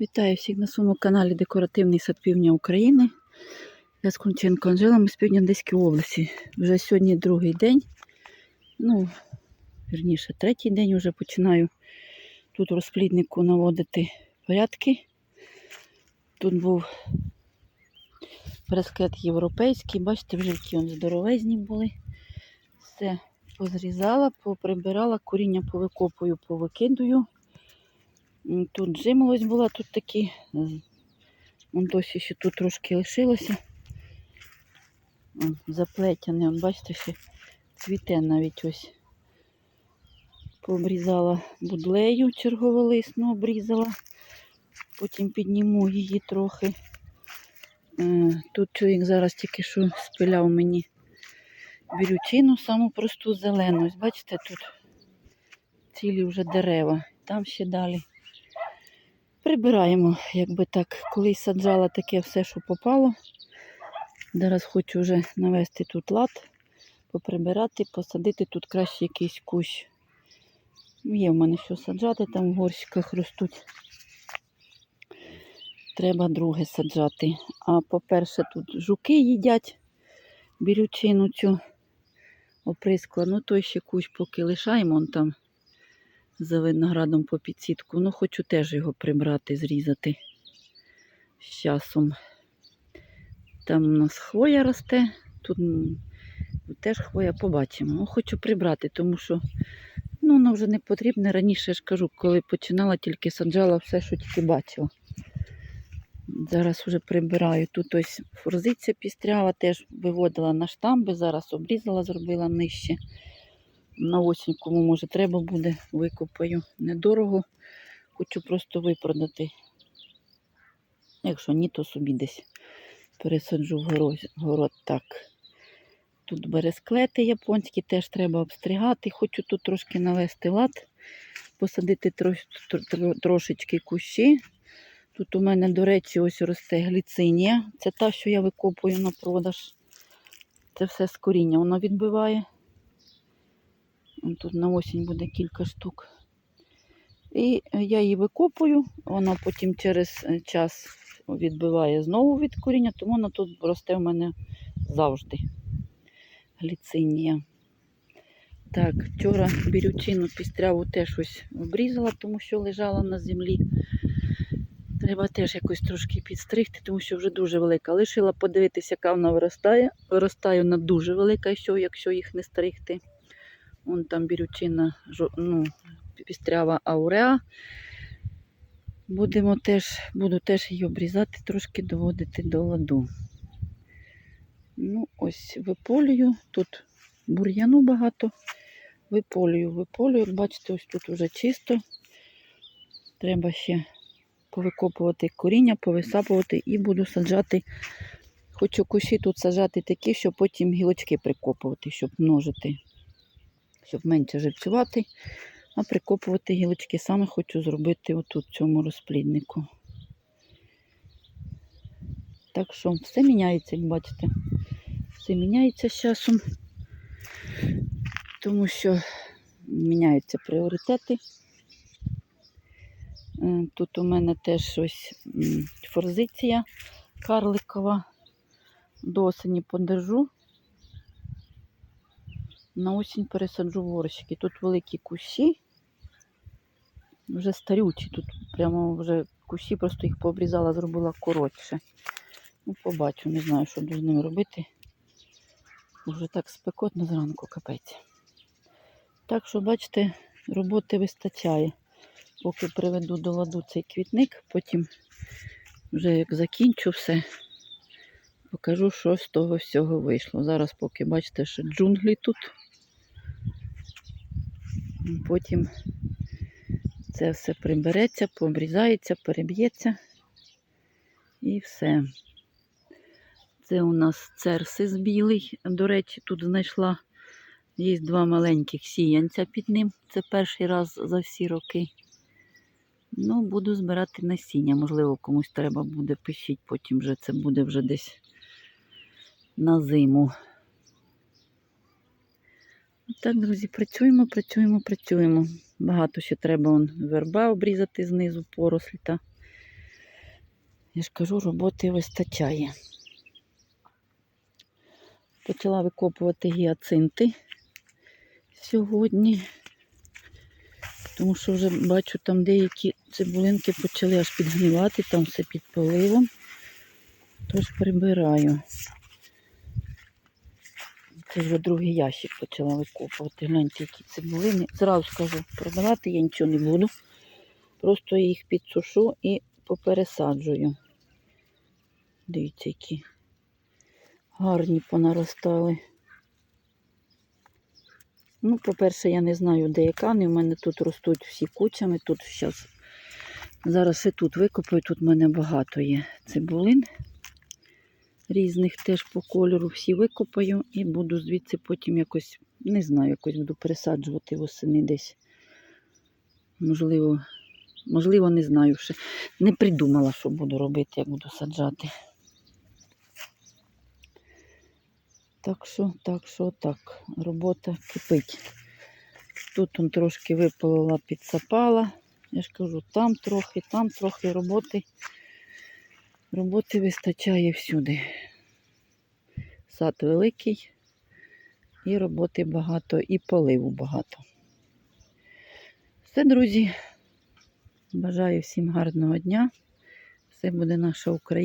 Вітаю всіх на своєму каналі Декоративний сад Півдня України. Я з Конченко Анжела, ми з Півдня Одеської області. Вже сьогодні другий день. Ну, вірніше, третій день вже починаю тут розпліднику наводити порядки. Тут був прескет європейський, бачите, вже які вони здоровезні були. Все позрізала, поприбирала, коріння повикопую, повикидую. Тут жимолость була, тут такі. Вон досі ще тут трошки лишилося. Заплетяне, он, бачите, ще цвіте навіть ось. Пообрізала будлею черговолисну, обрізала. Потім підніму її трохи. Е, Тут чоловік зараз тільки що спиляв мені бірючину, саму просту зелену. Ось бачите, тут цілі вже дерева. Там ще далі. Прибираємо, якби так, колись саджала таке все, що попало. Зараз хочу вже навести тут лад, поприбирати, посадити тут краще якийсь кущ. Є в мене що саджати, там в горщиках ростуть. Треба друге саджати. А по-перше, тут жуки їдять бірючину цю оприскла. Ну, той ще кущ поки лишаємо, он там за виноградом по підсітку. Ну, хочу теж його прибрати, зрізати з часом. Там у нас хвоя росте, тут теж хвоя побачимо. Ну, хочу прибрати, тому що ну, воно вже не потрібне. Раніше я ж кажу, коли починала, тільки саджала все, що тільки бачила. Зараз вже прибираю. Тут ось форзиця пістрява, теж виводила на штамби, зараз обрізала, зробила нижче. На осінь, кому може треба буде, викопаю. Недорого. Хочу просто випродати. Якщо ні, то собі десь пересаджу в город. так. Тут бересклети японські, теж треба обстригати. Хочу тут трошки навести лад, посадити трош, тр- тр- трошечки кущі. Тут у мене, до речі, ось росте гліцинія. Це та, що я викопую на продаж. Це все з коріння воно відбиває. Тут на осінь буде кілька штук. І е, я її викопую, вона потім через е, час відбиває знову від коріння, тому вона тут росте в мене завжди. Гліцинія. Так, вчора бірючину пістряву теж ось обрізала, тому що лежала на землі. Треба теж якось трошки підстригти, тому що вже дуже велика. Лишила подивитися, яка вона виростає. Виростає вона дуже велика, якщо їх не стригти. Вон там бірючина, ну, пістрява ауреа. Будемо теж, буду теж її обрізати, трошки доводити до ладу. Ну, ось виполюю. Тут бур'яну багато. Виполюю, виполюю. Бачите, ось тут вже чисто. Треба ще повикопувати коріння, повисапувати і буду саджати. Хочу кущі тут саджати такі, щоб потім гілочки прикопувати, щоб множити, щоб менше живцювати, а прикопувати гілочки саме хочу зробити отут цьому розпліднику. Так що все міняється, як бачите. Все міняється з часом, тому що міняються пріоритети. Е, Тут у мене теж ось форзиція карликова. До осені подержу. На осінь пересаджу горщики. Тут великі кущі. Вже старючі. Тут прямо вже кущі, просто їх пообрізала, зробила коротше. Ну, побачу, не знаю, що буду з ними робити. Вже так спекотно зранку капець. Так що, бачите, роботи вистачає. Поки приведу до ладу цей квітник, потім вже як закінчу все, покажу, що з того всього вийшло. Зараз, поки бачите, що джунглі тут. Потім це все прибереться, пообрізається, переб'ється і все. Це у нас церсис білий. До речі, тут знайшла є два маленьких сіянця під ним. Це перший раз за всі роки. Ну, буду збирати насіння. Можливо, комусь треба буде пишіть, потім вже це буде вже десь на зиму. Так, друзі, працюємо, працюємо, працюємо. Багато ще треба он, верба обрізати знизу порослі та Я ж кажу, роботи вистачає. Почала викопувати гіацинти сьогодні, тому що вже бачу, там деякі цибулинки почали аж підгнивати, там все під поливом. Тож прибираю. Це вже другий ящик почала викопувати. Гляньте, які цибулини. Зразу скажу, продавати я нічого не буду. Просто їх підсушу і попересаджую. Дивіться, які гарні понаростали. Ну, по-перше, я не знаю, де яка. Вони в мене тут ростуть всі кучами. Тут зараз, зараз і тут викопаю. Тут в мене багато є цибулин різних теж по кольору. Всі викопаю і буду звідси потім якось, не знаю, якось буду пересаджувати восени десь. Можливо, можливо, не знаю ще. Не придумала, що буду робити, як буду саджати. Так що, так що, так, робота кипить. Тут он трошки випалила, підсапала. Я ж кажу, там трохи, там трохи роботи. Роботи вистачає всюди. Сад великий, і роботи багато, і поливу багато. Все, друзі. Бажаю всім гарного дня. Все буде наша Україна.